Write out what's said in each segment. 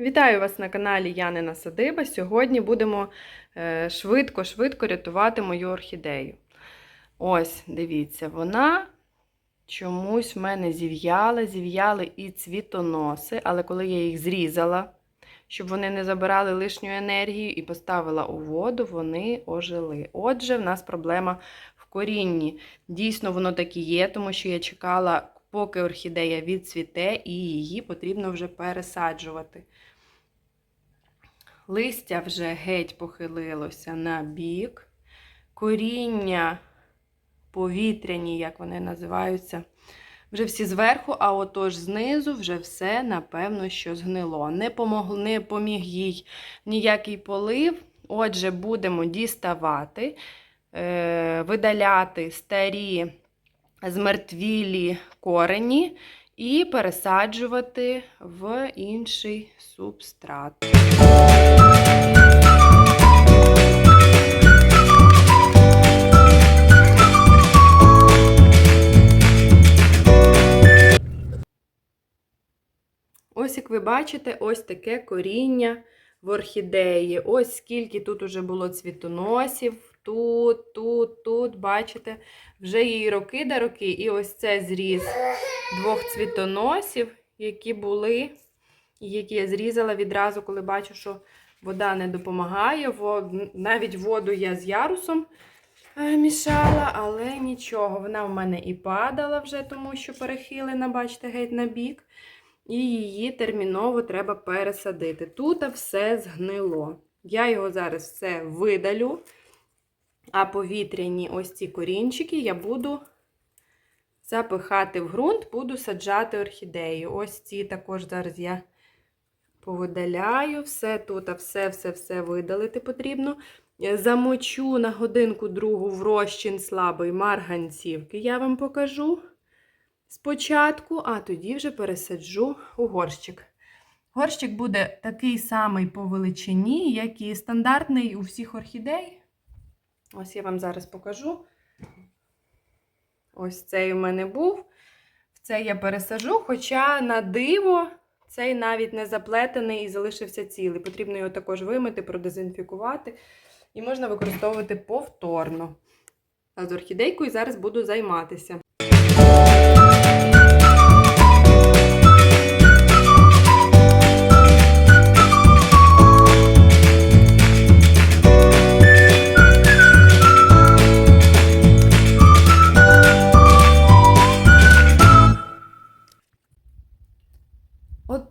Вітаю вас на каналі Янина Садиба. Сьогодні будемо швидко-швидко рятувати мою орхідею. Ось, дивіться, вона чомусь в мене зів'яла, зів'яли і цвітоноси, але коли я їх зрізала, щоб вони не забирали лишню енергію і поставила у воду, вони ожили. Отже, в нас проблема в корінні. Дійсно, воно так і є, тому що я чекала, поки орхідея відцвіте, і її потрібно вже пересаджувати. Листя вже геть похилилося на бік. Коріння повітряні, як вони називаються, вже всі зверху, а отож знизу вже все, напевно, що згнило. Не, помог, не поміг їй ніякий полив. Отже, будемо діставати, е, видаляти старі змертвілі корені і пересаджувати в інший субстрат. Ось, як ви бачите, ось таке коріння в орхідеї. Ось скільки тут уже було цвітоносів. Тут, тут, тут, бачите, вже їй роки да роки. І ось це зріз двох цвітоносів, які були, які я зрізала відразу, коли бачу, що вода не допомагає. Навіть воду я з ярусом мішала, але нічого. Вона в мене і падала вже, тому що перехилена, бачите, геть на бік. І її терміново треба пересадити. Тут все згнило. Я його зараз все видалю, а повітряні ось ці корінчики я буду запихати в ґрунт, буду саджати орхідею. Ось ці також зараз я повидаляю. Все тут, все-все-все видалити потрібно. Замочу на годинку другу в розчин слабий марганцівки, я вам покажу спочатку, а тоді вже пересаджу у горщик. Горщик буде такий самий по величині, як і стандартний у всіх орхідей. Ось я вам зараз покажу. Ось цей у мене був. В цей я пересажу, хоча на диво цей навіть не заплетений і залишився цілий. Потрібно його також вимити, продезінфікувати. І можна використовувати повторно. А з орхідейкою зараз буду займатися.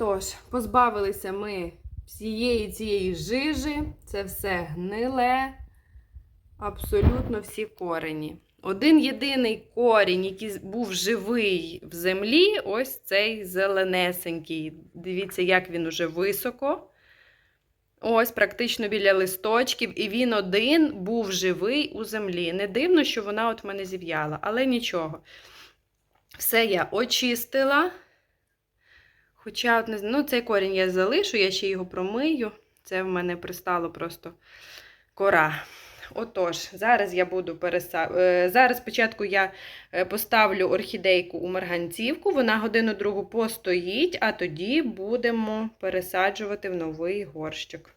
Отож, позбавилися ми всієї цієї жижі, це все гниле, абсолютно всі корені. Один єдиний корінь, який був живий в землі, ось цей зеленесенький. Дивіться, як він уже високо. Ось, практично біля листочків, і він один був живий у землі. Не дивно, що вона от мене зів'яла, але нічого. Все я очистила. Хоча, ну, цей корінь я залишу, я ще його промию. Це в мене пристало просто кора. Отож, зараз я буду пересав... Зараз спочатку я поставлю орхідейку у марганцівку, вона годину другу постоїть, а тоді будемо пересаджувати в новий горщик.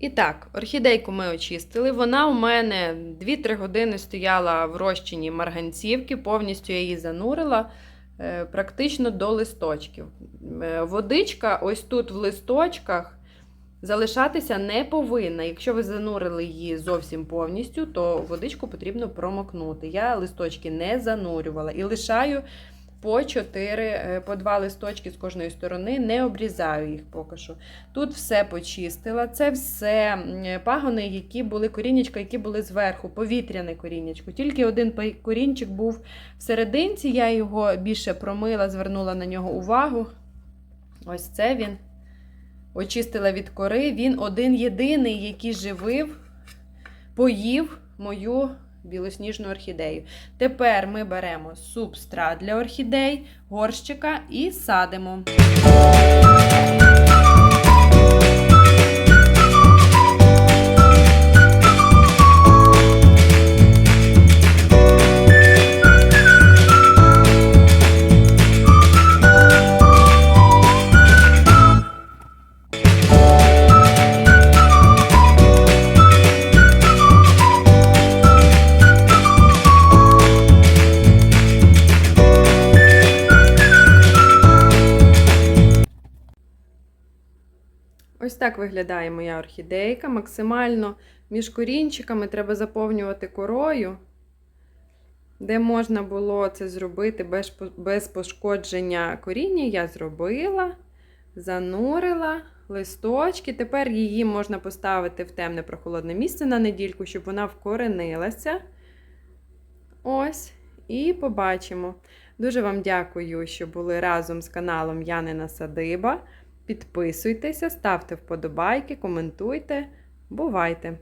І так, орхідейку ми очистили. Вона у мене 2-3 години стояла в розчині марганцівки, повністю я її занурила практично до листочків. Водичка, ось тут в листочках, залишатися не повинна. Якщо ви занурили її зовсім повністю, то водичку потрібно промокнути. Я листочки не занурювала і лишаю по 4, по 2 листочки з кожної сторони, не обрізаю їх поки що. Тут все почистила. Це все пагони, які були корінечка, які були зверху, повітряне корінечко. Тільки один корінчик був всерединці, я його більше промила, звернула на нього увагу. Ось це він. Очистила від кори. Він один єдиний, який живив, поїв мою білосніжну орхідею. Тепер ми беремо субстрат для орхідей, горщика і садимо. Так виглядає моя орхідейка. Максимально між корінчиками треба заповнювати корою. Де можна було це зробити без пошкодження коріння, я зробила, занурила листочки. Тепер її можна поставити в темне прохолодне місце на недільку, щоб вона вкоренилася. Ось, і побачимо. Дуже вам дякую, що були разом з каналом Янина Садиба. Підписуйтеся, ставте вподобайки, коментуйте. Бувайте!